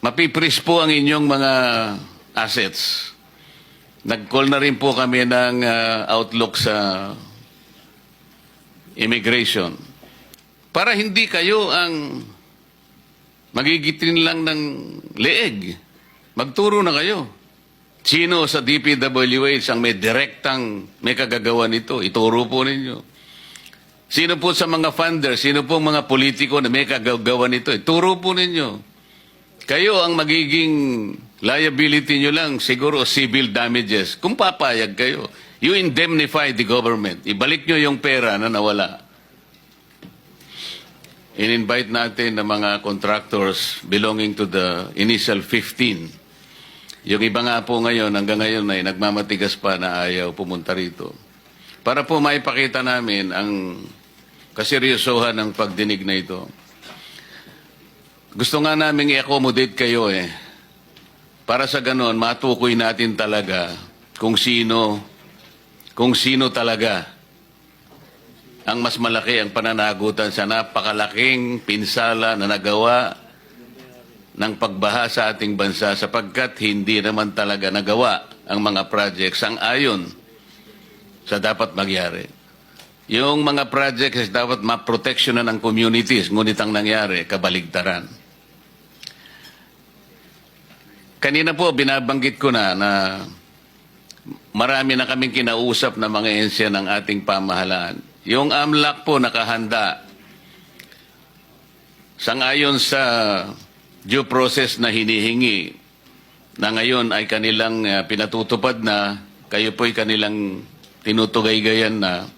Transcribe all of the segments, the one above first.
mapipris po ang inyong mga assets. Nag-call na rin po kami ng ah, outlook sa immigration. Para hindi kayo ang magigitin lang ng leeg. Magturo na kayo. Sino sa DPWH ang may direktang may kagagawa nito? Ituro po ninyo. Sino po sa mga funder, sino po mga politiko na may kagagawa nito? Ituro po ninyo. Kayo ang magiging liability nyo lang, siguro civil damages. Kung papayag kayo, you indemnify the government. Ibalik nyo yung pera na nawala. In-invite natin ng mga contractors belonging to the initial 15. Yung iba nga po ngayon, hanggang ngayon ay nagmamatigas pa na ayaw pumunta rito. Para po maipakita namin ang kaseryosohan ng pagdinig na ito. Gusto nga namin i-accommodate kayo eh. Para sa ganon, matukoy natin talaga kung sino, kung sino talaga ang mas malaki ang pananagutan sa napakalaking pinsala na nagawa ng pagbaha sa ating bansa sapagkat hindi naman talaga nagawa ang mga projects ang ayon sa dapat magyari. Yung mga projects dapat maproteksyonan ng communities, ngunit ang nangyari, kabaligtaran. Kanina po, binabanggit ko na na marami na kaming kinausap na mga ensya ng ating pamahalaan. Yung AMLAC po nakahanda sangayon sa due process na hinihingi na ngayon ay kanilang uh, pinatutupad na kayo po'y kanilang tinutugay-gayan na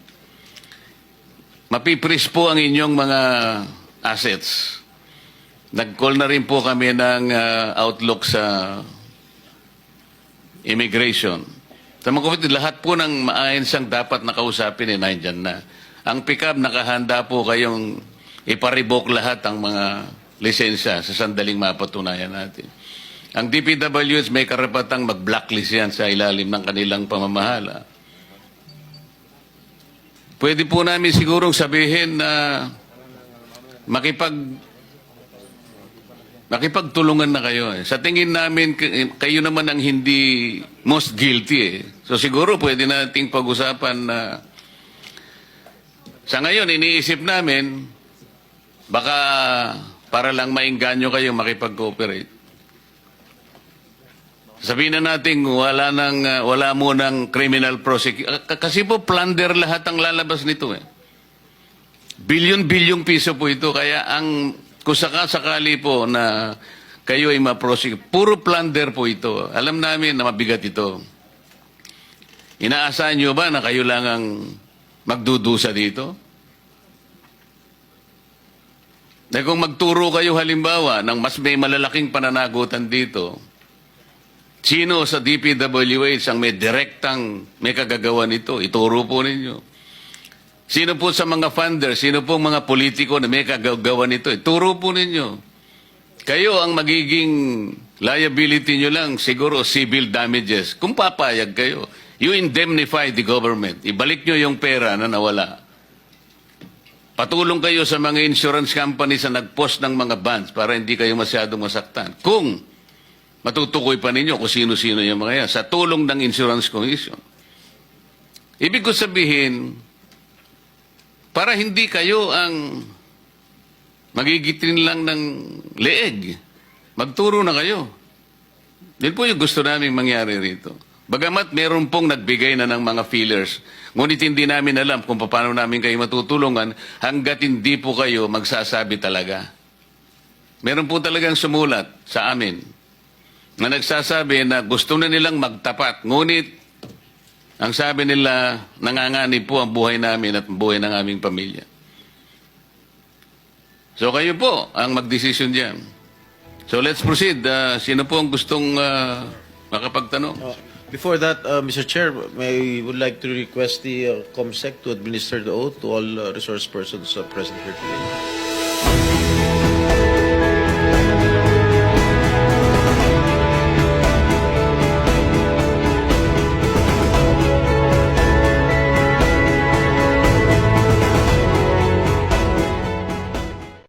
mapipris po ang inyong mga assets. Nag-call na rin po kami ng uh, outlook sa immigration. Mga kapatid, lahat po ng maaensang dapat nakausapin eh, nandyan na. Ang pick-up, nakahanda po kayong iparibok lahat ang mga lisensya sa sandaling mapatunayan natin. Ang DPWH may karapatang mag-blacklist yan sa ilalim ng kanilang pamamahala. Pwede po namin sigurong sabihin na makipag makipagtulungan na kayo. Eh. Sa tingin namin, k- kayo naman ang hindi most guilty. Eh. So siguro pwede nating pag-usapan na sa ngayon, iniisip namin, baka para lang maingganyo kayo makipag-cooperate. Sabihin na natin, wala, nang, uh, wala mo ng criminal prosecution. Kasi po, plunder lahat ang lalabas nito eh. Bilyon-bilyong piso po ito. Kaya ang kung sakasakali po na kayo ay ma-prosecute, puro plunder po ito. Alam namin na mabigat ito. Inaasahan nyo ba na kayo lang ang magdudusa dito? Na kung magturo kayo halimbawa ng mas may malalaking pananagutan dito, sino sa DPWH ang may direktang may kagagawa nito? Ituro po ninyo. Sino po sa mga funder, sino po mga politiko na may kagagawa nito? Ituro po ninyo. Kayo ang magiging liability nyo lang, siguro civil damages. Kung papayag kayo, you indemnify the government. Ibalik nyo yung pera na nawala. Patulong kayo sa mga insurance companies na nag-post ng mga bonds para hindi kayo masyadong masaktan. Kung matutukoy pa ninyo kung sino-sino yung mga yan, sa tulong ng insurance commission. Ibig ko sabihin, para hindi kayo ang magigitin lang ng leeg. Magturo na kayo. Yan po yung gusto namin mangyari rito. Bagamat meron pong nagbigay na ng mga feelers, ngunit hindi namin alam kung paano namin kayo matutulungan hanggat hindi po kayo magsasabi talaga. Meron po talagang sumulat sa amin na nagsasabi na gusto na nilang magtapat, ngunit ang sabi nila, nanganganib po ang buhay namin at buhay ng aming pamilya. So kayo po ang magdesisyon diyan. So let's proceed. Uh, sino po ang gustong uh, makapagtanong? Uh, Before that, uh, Mr. Chair, may would like to request the uh, COMSEC to administer the oath to all uh, resource persons uh, present here today.